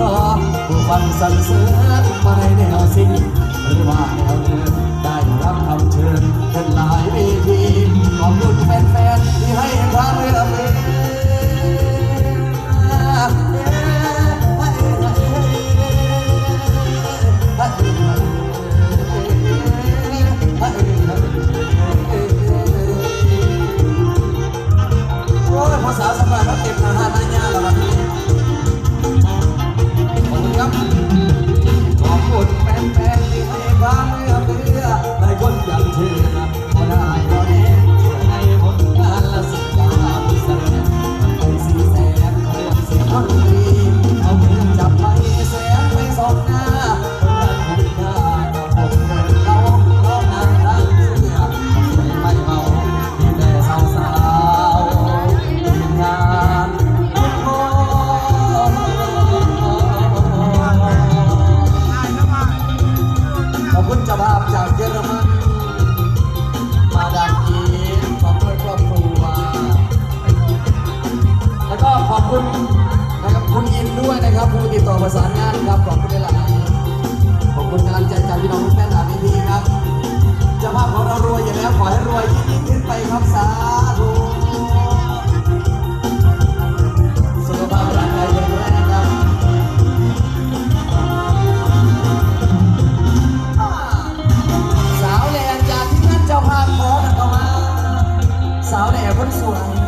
รอผู้ฟังสรรเสริญมาในแนวสิ่งหรือว่าแนวเดินได้รับคำเชิญเป็นหลายวิุณนะครับคุณอินด้วยนะครับผู้ติดต่อประสานงานครับขอบคุณหลายขอบคุณกำลังใจจากพี่น้องทุกท่านหลายทีครับจะาภาพของเรารวยอย่างแล้วขอให้รวยยิ่งยิ่งขึ้นไปครับสาธุสุขภาพร่างกายแข็งแรงนะครับสาวแหล่จากที่ท่านเจ้าภาพขอกันต่อมา สาวแหล่คนสวย